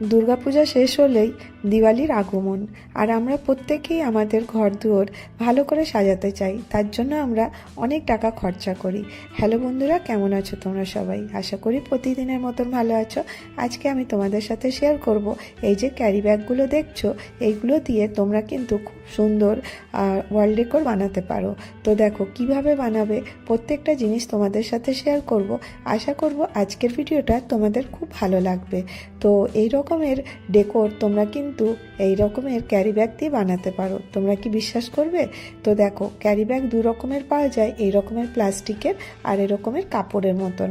দুর্গাপূজা শেষ হলেই দিওয়ালির আগমন। আর আমরা প্রত্যেকেই আমাদের ঘর দুয়ার ভালো করে সাজাতে চাই। তার জন্য আমরা অনেক টাকা খরচা করি। হ্যালো বন্ধুরা, কেমন আছো তোমরা সবাই? আশা করি প্রতিদিনের মতন ভালো আছো। আজকে আমি তোমাদের সাথে শেয়ার করব এই যে ক্যারি ব্যাগগুলো দেখছ, এইগুলো দিয়ে তোমরা কিন্তু খুব সুন্দর ওয়ার্ল্ড ডেকোর বানাতে পারো। তো দেখো, কীভাবে বানাবে, প্রত্যেকটা জিনিস তোমাদের সাথে শেয়ার করব। আশা করব আজকের ভিডিওটা তোমাদের খুব ভালো লাগবে। তো এই রকমের ডেকোর তোমরা কিন্তু এই রকমের ক্যারি ব্যাগ দিয়ে বানাতে পারো। তোমরা কি বিশ্বাস করবে? তো দেখো ক্যারি ব্যাগ দু রকমের পাওয়া যায়, এই রকমের প্লাস্টিকের আর এরকমের কাপড়ের মতন।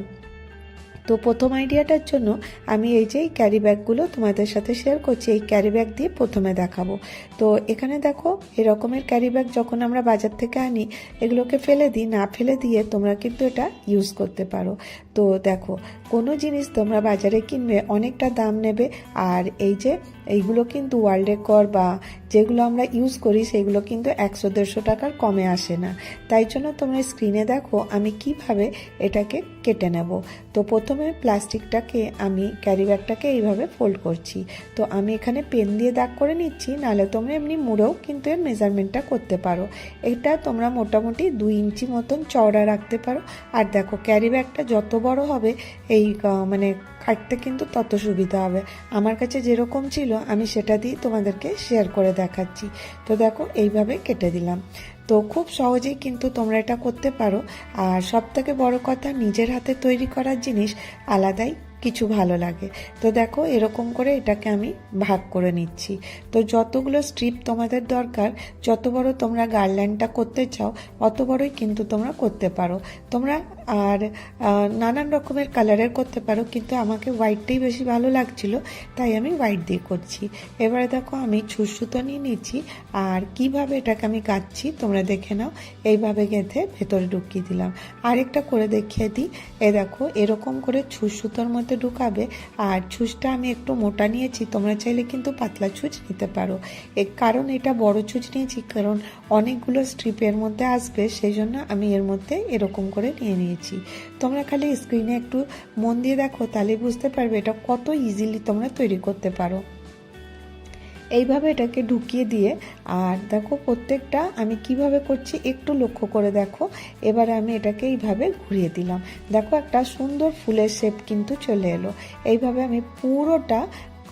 তো প্রথম আইডিয়াটার জন্য আমি এই যে ক্যারি ব্যাগগুলো তোমাদের সাথে শেয়ার করছি, এই ক্যারি ব্যাগ দিয়ে প্রথমে দেখাবো। তো এখানে দেখো এরকমের ক্যারি ব্যাগ যখন আমরা বাজার থেকে আনি, এগুলোকে ফেলে দিই, না ফেলে দিয়ে তোমরা কিন্তু এটা ইউজ করতে পারো। তো দেখো, কোনো জিনিস তোমরা বাজারে কিনবে, অনেকটা দাম নেবে, আর এই যে এইগুলো কিন্তু ওয়ার্ল্ড রেকর্ড বা যেগুলো আমরা ইউজ করি, সেগুলো কিন্তু একশো, দেড়শো টাকার কমে আসে না। তাই জন্য তোমরা স্ক্রিনে দেখো আমি কীভাবে এটাকে কেটে নেব। তো প্রথমে প্লাস্টিকটাকে আমি ক্যারি ব্যাগটাকে এইভাবে ফোল্ড করছি। তো আমি এখানে পেন দিয়ে দাগ করে নিচ্ছি, নাহলে তোমরা এমনি মুড়েও কিন্তু এর মেজারমেন্টটা করতে পারো। এটা তোমরা মোটামুটি দুই ইঞ্চি মতন চওড়া রাখতে পারো। আর দেখো ক্যারি ব্যাগটা যত বড় হবে, এই মানে কাটতে কিন্তু তত সুবিধা হবে। আমার কাছে যেরকম ছিল, আমি সেটা দিয়ে তোমাদেরকে শেয়ার করে দেখাচ্ছি। তো দেখো, এইভাবে কেটে দিলাম। তো খুব সহজেই কিন্তু তোমরা এটা করতে পারো। আর সব থেকে বড় কথা, নিজের হাতে তৈরি করার জিনিস আলাদাই কিছু ভালো লাগে। তো দেখো, এরকম করে এটাকে আমি ভাগ করে নিচ্ছি। তো যতগুলো স্ট্রিপ তোমাদের দরকার, যত বড় তোমরা গার্ল্যান্ডটা করতে চাও, অত বড়ই কিন্তু তোমরা করতে পারো। তোমরা আর নানান রকমের কালারের করতে পারো, কিন্তু আমাকে হোয়াইটটাই বেশি ভালো লাগছিল, তাই আমি হোয়াইট দিয়ে করছি। এবারে দেখো আমি ছুঁচসুতো নিয়ে নিচ্ছি, আর কীভাবে এটাকে আমি গাচ্ছি তোমরা দেখে নাও, এইভাবে গেঁথে ভেতরে ঢুকিয়ে দিলাম। আরেকটা করে দেখিয়ে দিই, এ দেখো এরকম করে ছুঁচ সুতোর মধ্যে ঢুকাবে, আর ছুঁচটা আমি একটু মোটা নিয়েছি, তোমরা চাইলে কিন্তু পাতলা ছুঁচ নিতে পারো। এ কারণ এটা বড় ছুঁচ নিয়েছি, কারণ অনেকগুলো স্ট্রিপের মধ্যে আসবে, সেই জন্য আমি এর মধ্যে এরকম করে নিয়ে নিয়েছি। তোমরা খালি স্ক্রিনে একটু মন দিয়ে দেখো, তাহলে বুঝতে পারবে এটা কত ইজিলি তোমরা তৈরি করতে পারো। এইভাবে এটাকে ঢুকিয়ে দিয়ে, আর দেখো প্রত্যেকটা আমি কীভাবে করছি একটু লক্ষ্য করে দেখো। এবারে আমি এটাকে এইভাবে ঘুরিয়ে দিলাম। দেখো একটা সুন্দর ফুলের শেপ কিন্তু চলে এলো। এইভাবে আমি পুরোটা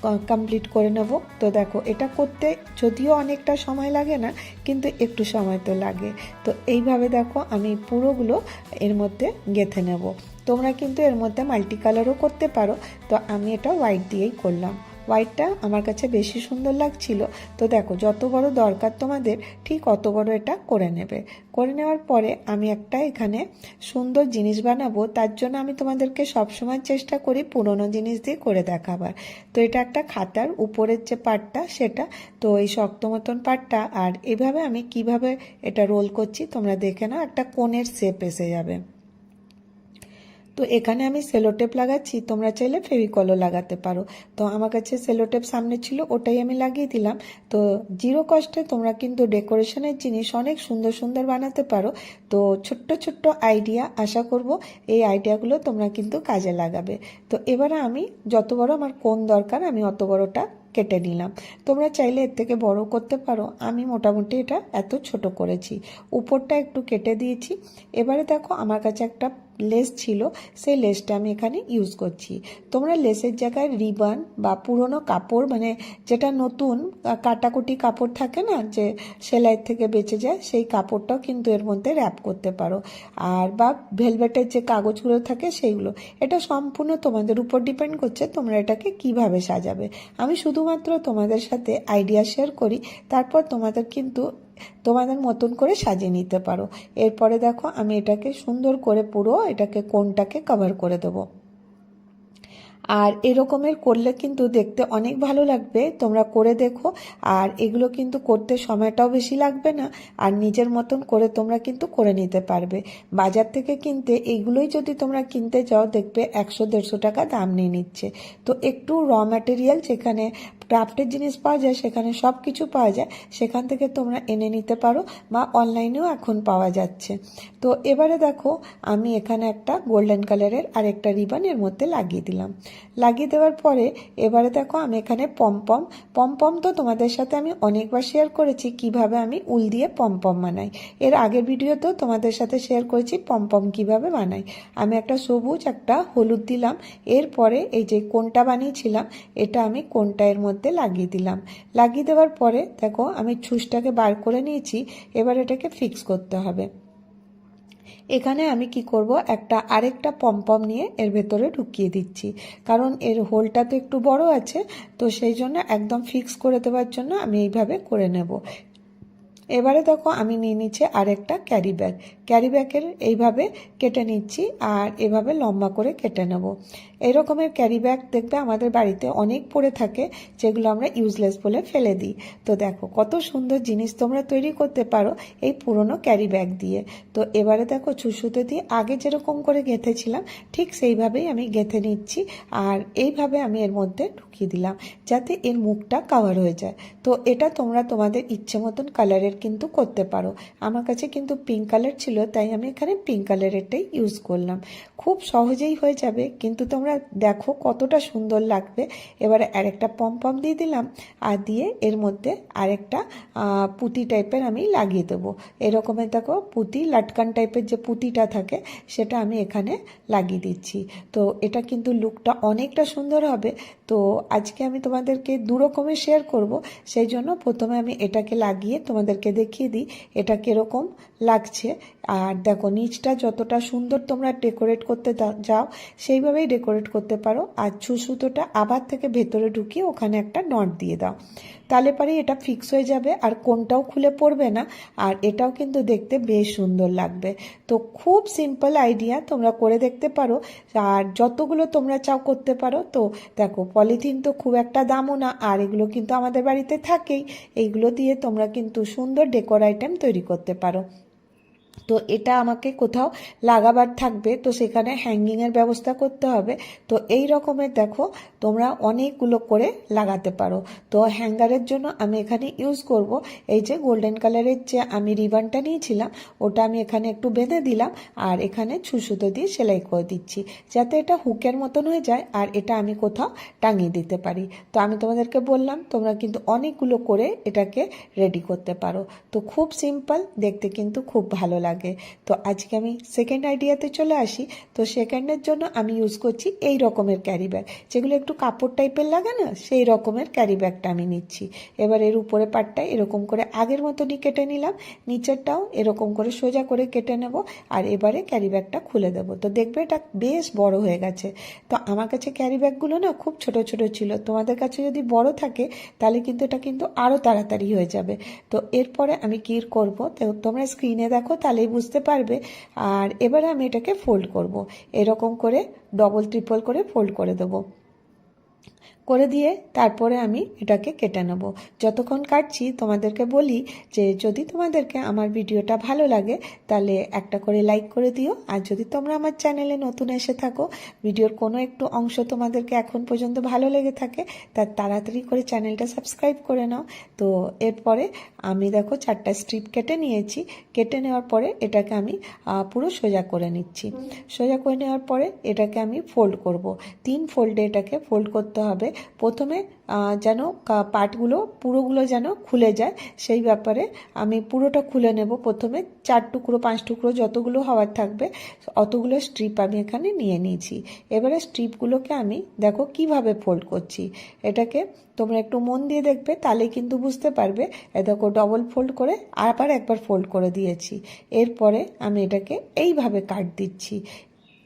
কমপ্লিট করে নেব। তো দেখো, এটা করতে যদিও অনেকটা সময় লাগে না, কিন্তু একটু সময় তো লাগে। তো এইভাবে দেখো, আমি পুরোগুলো এর মধ্যে গেঁথে নেব। তোমরা কিন্তু এর মধ্যে মাল্টি কালারও করতে পারো। তো আমি এটা হোয়াইট দিয়েই করলাম। হোয়াইটটা আমার কাছে বেশি সুন্দর লাগছিল। তো দেখো, যত বড় দরকার তোমাদের, ঠিক অত বড় এটা করে নেবে। করে নেওয়ার পরে আমি একটা এখানে সুন্দর জিনিস বানাবো, তার জন্য আমি তোমাদেরকে সবসময় চেষ্টা করি পুরনো জিনিস দিয়ে করে দেখাবার। তো এটা একটা খাতার উপরের যে পার্টটা সেটা, তো এই শক্ত মতন পার্টটা আর এভাবে আমি কীভাবে এটা রোল করছি, তোমরা দেখে নাও, একটা কোণের শেপ এসে যাবে। তো এখানে আমি সেলোটেপ লাগাচ্ছি, তোমরা চাইলে ফেভিকলও লাগাতে পারো। তো আমার কাছে সেলোটেপ সামনে ছিল, ওটাই আমি লাগিয়ে দিলাম। তো জিরো কস্টে তোমরা কিন্তু ডেকোরেশনের জিনিস অনেক সুন্দর সুন্দর বানাতে পারো। তো ছোট্ট ছোট্ট আইডিয়া আশা করব, এই আইডিয়াগুলো তোমরা কিন্তু কাজে লাগাবে। তো এবারে আমি যত বড় আমার কোন দরকার, আমি অত বড়টা কেটে নিলাম। তোমরা চাইলে এর থেকে বড় করতে পারো, আমি মোটামুটি এটা এত ছোট করেছি। উপরটা একটু কেটে দিয়েছি। এবারে দেখো, আমার কাছে একটা লেস ছিল, সেই লেসটা আমি এখানে ইউজ করছি। তোমরা লেসের জায়গায় রিবান বা পুরনো কাপড় মানে যেটা নতুন কাটাকুটি কাপড় থাকে না, যে সেলাইয়ের থেকে বেঁচে যায়, সেই কাপড়টাও কিন্তু এর মধ্যে র্যাপ করতে পারো। আর বা ভেলভেটের যে কাগজগুলো থাকে, সেইগুলো। এটা সম্পূর্ণ তোমাদের উপর ডিপেন্ড করছে তোমরা এটাকে কীভাবে সাজাবে। আমি শুধুমাত্র তোমাদের সাথে আইডিয়া শেয়ার করি, তারপর তোমাদের কিন্তু তোমাদের মতন করে সাজিয়ে নিতে পারো। এরপরে দেখো, আমি এটাকে সুন্দর করে পুরো এটাকে কোনটাকে কভার করে দেবো। আর এরকমের করলে কিন্তু দেখতে অনেক ভালো লাগবে। তোমরা করে দেখো। আর এগুলো কিন্তু করতে সময়টাও বেশি লাগবে না। আর নিজের মতন করে তোমরা কিন্তু করে নিতে পারবে। বাজার থেকে কিনতে এগুলোই যদি তোমরা কিনতে যাও, দেখবে একশো দেড়শো টাকা দাম নিয়ে নিচ্ছে। তো একটু র ম্যাটেরিয়াল যেখানে ক্রাফটের জিনিস পাওয়া যায়, সেখানে সব কিছু পাওয়া যায়, সেখান থেকে তোমরা এনে নিতে পারো বা অনলাইনেও এখন পাওয়া যাচ্ছে। তো এবারে দেখো, আমি এখানে একটা গোল্ডেন কালারের আর একটা রিবন এর মধ্যে লাগিয়ে দিলাম। লাগিয়ে দেওয়ার পরে এবারে দেখো, আমি এখানে পমপম পমপম তো তোমাদের সাথে আমি অনেকবার শেয়ার করেছি, কীভাবে আমি উল দিয়ে পমপম বানাই। এর আগের ভিডিওতেও তোমাদের সাথে শেয়ার করেছি পমপম কীভাবে বানাই। আমি একটা সবুজ, একটা হলুদ দিলাম। এরপরে এই যে কোনটা বানিয়েছিলাম, এটা আমি কোনটা এর মধ্যে লাগিয়ে দিলাম। লাগিয়ে দেওয়ার পরে দেখো আমি ছুঁচটাকে বার করে নিয়েছি, এবার এটাকে ফিক্স করতে হবে। এখানে আমি কি করব? একটা আরেকটা পমপম নিয়ে এর ভেতরে ঢুকিয়ে দিচ্ছি। কারণ এর হোলটা তো একটু বড় আছে, তো সেই জন্য একদম ফিক্স করে দেওয়ার জন্য আমি এইভাবে করে নেব। এবারে দেখো আমি নিয়ে নিচ্ছি আরেকটা ক্যারি ব্যাগ ক্যারি ব্যাগের এইভাবে কেটে নিচ্ছি আর এভাবে লম্বা করে কেটে নেব। এই রকমের ক্যারি ব্যাগ দেখবে আমাদের বাড়িতে অনেক পড়ে থাকে, যেগুলো আমরা ইউজলেস বলে ফেলে দিই। তো দেখো, কত সুন্দর জিনিস তোমরা তৈরি করতে পারো এই পুরনো ক্যারি ব্যাগ দিয়ে। তো এবারে দেখো ছুসুতে দিয়ে আগে যেরকম করে গেঁথেছিলাম, ঠিক সেইভাবেই আমি গেঁথে নিচ্ছি আর এইভাবে আমি এর মধ্যে ঢুকিয়ে দিলাম, যাতে এর মুখটা কাভার হয়ে যায়। তো এটা তোমরা তোমাদের ইচ্ছে মতন কালারের কিন্তু করতে পারো। আমার কাছে কিন্তু পিঙ্ক কালার ছিল তাই আমি এখানে পিঙ্ক কালারেরটাই ইউজ করলাম। খুব সহজেই হয়ে যাবে, কিন্তু তোমরা দেখো কতটা সুন্দর লাগবে। এবারে আরেকটা পমপম দিয়ে দিলাম, আর দিয়ে এর মধ্যে আরেকটা পুঁতি টাইপের আমি লাগিয়ে দেবো। এরকমের দেখো পুঁতি, লাটকান টাইপের যে পুঁতিটা থাকে, সেটা আমি এখানে লাগিয়ে দিচ্ছি। তো এটা কিন্তু লুকটা অনেকটা সুন্দর হবে। তো আজকে আমি তোমাদেরকে দু রকমের শেয়ার করব, সেই জন্য প্রথমে আমি এটাকে লাগিয়ে তোমাদেরকে দেখিয়ে দিই, এটা কীরকম লাগছে। আর দেখো, নিচটা যতটা সুন্দর তোমরা ডেকোরেট করতে যাও, সেইভাবেই ডেকোরেট করতে পারো। আর সুতোটা আবার থেকে ভেতরে ঢুকিয়ে ওখানে একটা নট দিয়ে দাও। তাহলে পরে এটা ফিক্স হয়ে যাবে আর কোনটাও খুলে পড়বে না। আর এটাও কিন্তু দেখতে বেশ সুন্দর লাগবে। তো খুব সিম্পল আইডিয়া তোমরা করে দেখতে পারো। আর যতগুলো তোমরা চাও করতে পারো। তো দেখো পলিথিন তো খুব একটা দামও না। আর এগুলো কিন্তু আমাদের বাড়িতে থাকেই। এইগুলো দিয়ে তোমরা কিন্তু সুন্দর ডেকোর আইটেম তৈরি করতে পারো। তো এটা আমাকে কোথাও লাগাবার থাকবে, তো সেখানে হ্যাঙ্গিংয়ের ব্যবস্থা করতে হবে। তো এই রকমের দেখো, তোমরা অনেকগুলো করে লাগাতে পারো। তো হ্যাঙ্গারের জন্য আমি এখানে ইউজ করব। এই যে গোল্ডেন কালারের যে আমি রিবানটা নিয়েছিলাম, ওটা আমি এখানে একটু বেঁধে দিলাম আর এখানে ছুসুতো দিয়ে সেলাই করে দিচ্ছি, যাতে এটা হুকের মতন হয়ে যায় আর এটা আমি কোথাও টাঙিয়ে দিতে পারি। তো আমি তোমাদেরকে বললাম, তোমরা কিন্তু অনেকগুলো করে এটাকে রেডি করতে পারো। তো খুব সিম্পল দেখতে কিন্তু খুব ভালো লাগে তো আজকে আমি সেকেন্ড আইডিয়াতে চলে আসি। তো সেকেন্ডের জন্য আমি ইউজ করছি এই রকমের ক্যারি ব্যাগ যেগুলো একটু কাপড় টাইপের লাগে না, সেই রকমের ক্যারি ব্যাগটা আমি নিচ্ছি। এবার এর উপরে পাটটা এরকম করে আগের মতনই কেটে নিলাম। নিচেরটাও এরকম করে সোজা করে কেটে নেব আর এবারে ক্যারি ব্যাগটা খুলে দেবো। তো দেখবে এটা বেশ বড় হয়ে গেছে। তো আমার কাছে ক্যারি ব্যাগগুলো না খুব ছোট ছোট ছিল। তোমাদের কাছে যদি বড় থাকে, তাহলে কিন্তু এটা কিন্তু আরও তাড়াতাড়ি হয়ে যাবে। তো এরপরে আমি কী করব তোমরা স্ক্রিনে দেখো তাহলেই বুঝতে পারবে। আর এবারে আমি এটাকে ফোল্ড করব। এরকম করে ডবল ট্রিপল করে ফোল্ড করে দেবো। করে দিয়ে তারপরে আমি এটাকে কেটে নেব। যতক্ষণ কাটছি, তোমাদেরকে বলি যে, যদি তোমাদেরকে আমার ভিডিওটা ভালো লাগে, তাহলে একটা করে লাইক করে দিও। আর যদি তোমরা আমার চ্যানেলে নতুন এসে থাকো, ভিডিওর কোনো একটু অংশ তোমাদেরকে এখন পর্যন্ত ভালো লেগে থাকে তার তাড়াতাড়ি করে চ্যানেলটা সাবস্ক্রাইব করে নাও। তো এরপরে আমি দেখো চারটা স্ট্রিপ কেটে নিয়েছি। কেটে নেওয়ার পরে এটাকে আমি পুরো সোজা করে নিচ্ছি। সোজা করে নেওয়ার পরে এটাকে আমি ফোল্ড করব। তিন ফোল্ডে এটাকে ফোল্ড করতে হবে। প্রথমে যেন পাটগুলো, পুরোগুলো যেন খুলে যায়। সেই ব্যাপারে আমি পুরোটা খুলে নেব প্রথমে। চার টুকরো, পাঁচ টুকরো যতগুলো হওয়ার থাকবে, অতগুলো স্ট্রিপ আমি এখানে নিয়ে নিয়েছি। এবারে স্ট্রিপগুলোকে আমি দেখো কীভাবে ফোল্ড করছি। এটাকে তোমরা একটু মন দিয়ে দেখবে, তাহলে কিন্তু বুঝতে পারবে। এ দেখো ডবল ফোল্ড করে আবার একবার ফোল্ড করে দিয়েছি। এরপরে আমি এটাকে এইভাবে কাট দিচ্ছি।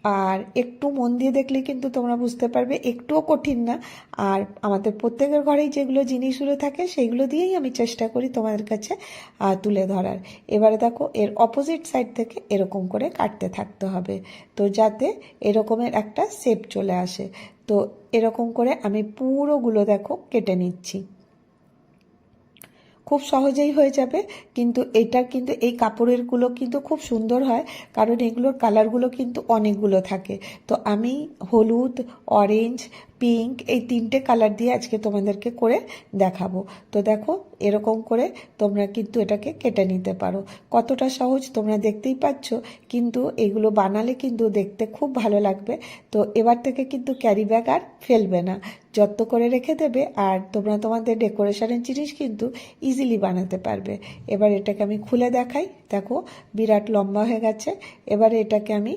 আর একটু মন দিয়ে দেখলে কিন্তু তোমরা বুঝতে পারবে, একটুও কঠিন না। আর আমাদের প্রত্যেকের ঘরেই যেগুলো জিনিসগুলো থাকে সেইগুলো দিয়েই আমি চেষ্টা করি তোমাদের কাছে তুলে ধরার। এবারে দেখো, এর অপোজিট সাইড থেকে এরকম করে কাটতে থাকতে হবে। তো যাতে এরকমের একটা শেপ চলে আসে। তো এরকম করে আমি পুরোগুলো দেখো কেটে নিচ্ছি। খুব সহজেই হয়ে যাবে। কিন্তু এটা কিন্তু, এই কাপড়েরগুলো কিন্তু খুব সুন্দর হয়, কারণ এগুলোর কালারগুলো কিন্তু অনেকগুলো থাকে। তো আমি হলুদ অরেঞ্জ পিঙ্ক এই তিনটে কালার দিয়ে আজকে তোমাদেরকে করে দেখাবো। তো দেখো এরকম করে তোমরা কিন্তু এটাকে কেটে নিতে পারো। কতটা সহজ তোমরা দেখতেই পাচ্ছ, কিন্তু এগুলো বানালে কিন্তু দেখতে খুব ভালো লাগবে। তো এবার থেকে কিন্তু ক্যারি ব্যাগ আর ফেলবে না। যত্ন করে রেখে দেবে আর তোমরা তোমাদের ডেকোরেশনের জিনিস কিন্তু ইজিলি বানাতে পারবে। এবার এটাকে আমি খুলে দেখাই। দেখো, বিরাট লম্বা হয়ে গেছে। এবারে এটাকে আমি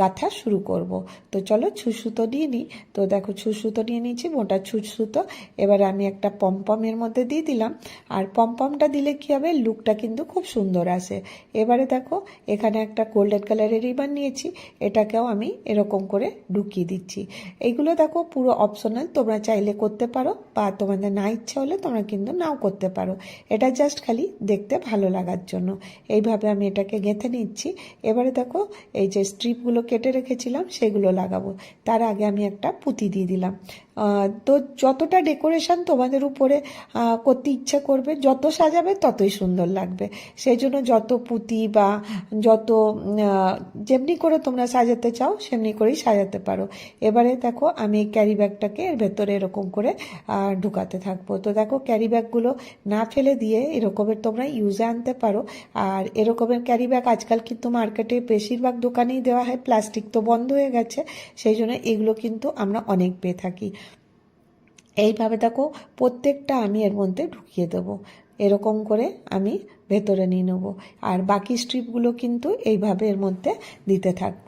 গাঁথা শুরু করব। তো চলো ছুঁচসুতো নিয়ে নিই। তো দেখো ছুঁচসুতো নিয়ে নিয়েছি, মোটা ছুঁচসুতো এবারে আমি একটা পমপমের মধ্যে দিয়ে দিলাম। আর পমপমটা দিলে কি হবে? লুকটা কিন্তু খুব সুন্দর আসে। এবারে দেখো, এখানে একটা গোল্ডেন কালারের রিবান নিয়েছি। এটাকেও আমি এরকম করে ঢুকিয়ে দিচ্ছি। এইগুলো দেখো, পুরো অপশনাল। তোমরা চাইলে করতে পারো বা তোমাদের না ইচ্ছা হলে তোমরা কিন্তু নাও করতে পারো। এটা জাস্ট খালি দেখতে ভালো লাগার জন্য। এইভাবে আমি এটাকে গেঁথে নিচ্ছি। এবারে দেখো, এই যে স্ট্রিপগুলো কেটে রেখেছিলাম, সেগুলো লাগাবো। তার আগে আমি একটা পুঁতি দিয়ে দিলাম। তো যতটা ডেকোরেশন তোমাদের উপরে করতে ইচ্ছে করবে, যত সাজাবে ততই সুন্দর লাগবে। সেই জন্য যত পুঁতি বা যত যেমনি করে তোমরা সাজাতে চাও, সেমনি করেই সাজাতে পারো। এবারে দেখো, আমি এই ক্যারি ব্যাগটাকে এর ভেতরে এরকম করে ঢুকাতে থাকব। তো দেখো ক্যারি ব্যাগগুলো না ফেলে দিয়ে এরকমের তোমরা ইউজে আনতে পারো। আর এরকমের ক্যারি ব্যাগ আজকাল কিন্তু মার্কেটে বেশিরভাগ দোকানেই দেওয়া হয় প্লাস্টিক তো বন্ধ হয়ে গেছে। সেই জন্য এগুলো কিন্তু আমরা অনেক পেয়ে থাকি। এইভাবে দেখো প্রত্যেকটা আমি এর মধ্যে ঢুকিয়ে দেবো। এরকম করে আমি ভেতরে নিয়ে নেব। আর বাকি স্ট্রিপগুলো কিন্তু এইভাবে এর মধ্যে দিতে থাকব।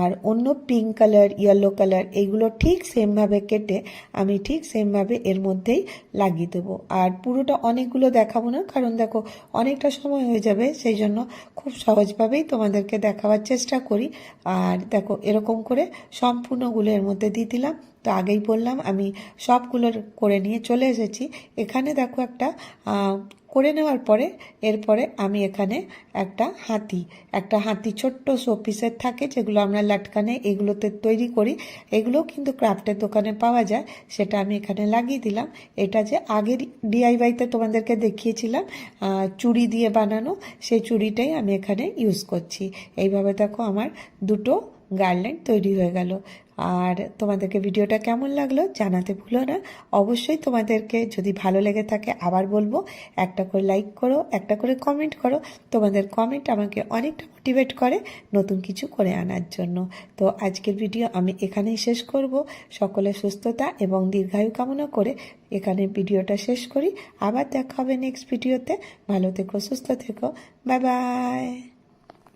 আর অন্য পিঙ্ক কালার, ইয়েলো কালার এইগুলো ঠিক সেমভাবে কেটে আমি ঠিক সেমভাবে এর মধ্যেই লাগিয়ে দেবো। আর পুরোটা অনেকগুলো দেখাবো না, কারণ দেখো অনেকটা সময় হয়ে যাবে, সেই জন্য খুব সহজভাবেই তোমাদেরকে দেখাবার চেষ্টা করি। আর দেখো এরকম করে সম্পূর্ণগুলো এর মধ্যে দিয়ে দিলাম। তো আগেই বললাম, আমি সবগুলোর করে নিয়ে চলে এসেছি। এখানে দেখো একটা করে নেওয়ার পরে এরপরে আমি এখানে একটা হাতি একটা হাতি ছোট্ট শোপিসের থাকে যেগুলো আমরা লাটকানে এগুলোতে তৈরি করি। এগুলোও কিন্তু ক্রাফটের দোকানে পাওয়া যায়, সেটা আমি এখানে লাগিয়ে দিলাম। এটা যে আগের ডিআইওয়াইতে তোমাদেরকে দেখিয়েছিলাম চুড়ি দিয়ে বানানো, সেই চুড়িটাই আমি এখানে ইউজ করছি। এইভাবে দেখো আমার দুটো গার্ল্যান্ড তৈরি হয়ে গেল। আর তোমাদেরকে ভিডিওটা কেমন লাগল জানাতে ভুলো না। অবশ্যই তোমাদেরকে যদি ভালো লেগে থাকে আবার বলব, একটা করে লাইক করো, একটা করে কমেন্ট করো। তোমাদের কমেন্ট আমাকে অনেকটা মোটিভেট করে নতুন কিছু করে আনার জন্য। তো আজকের ভিডিও আমি এখানেই শেষ করব। সকলের সুস্থতা এবং দীর্ঘায়ু কামনা করে এখানে ভিডিওটা শেষ করি। আবার দেখা হবে নেক্সট ভিডিওতে ভালো থেকো, সুস্থ থেকো। Bye bye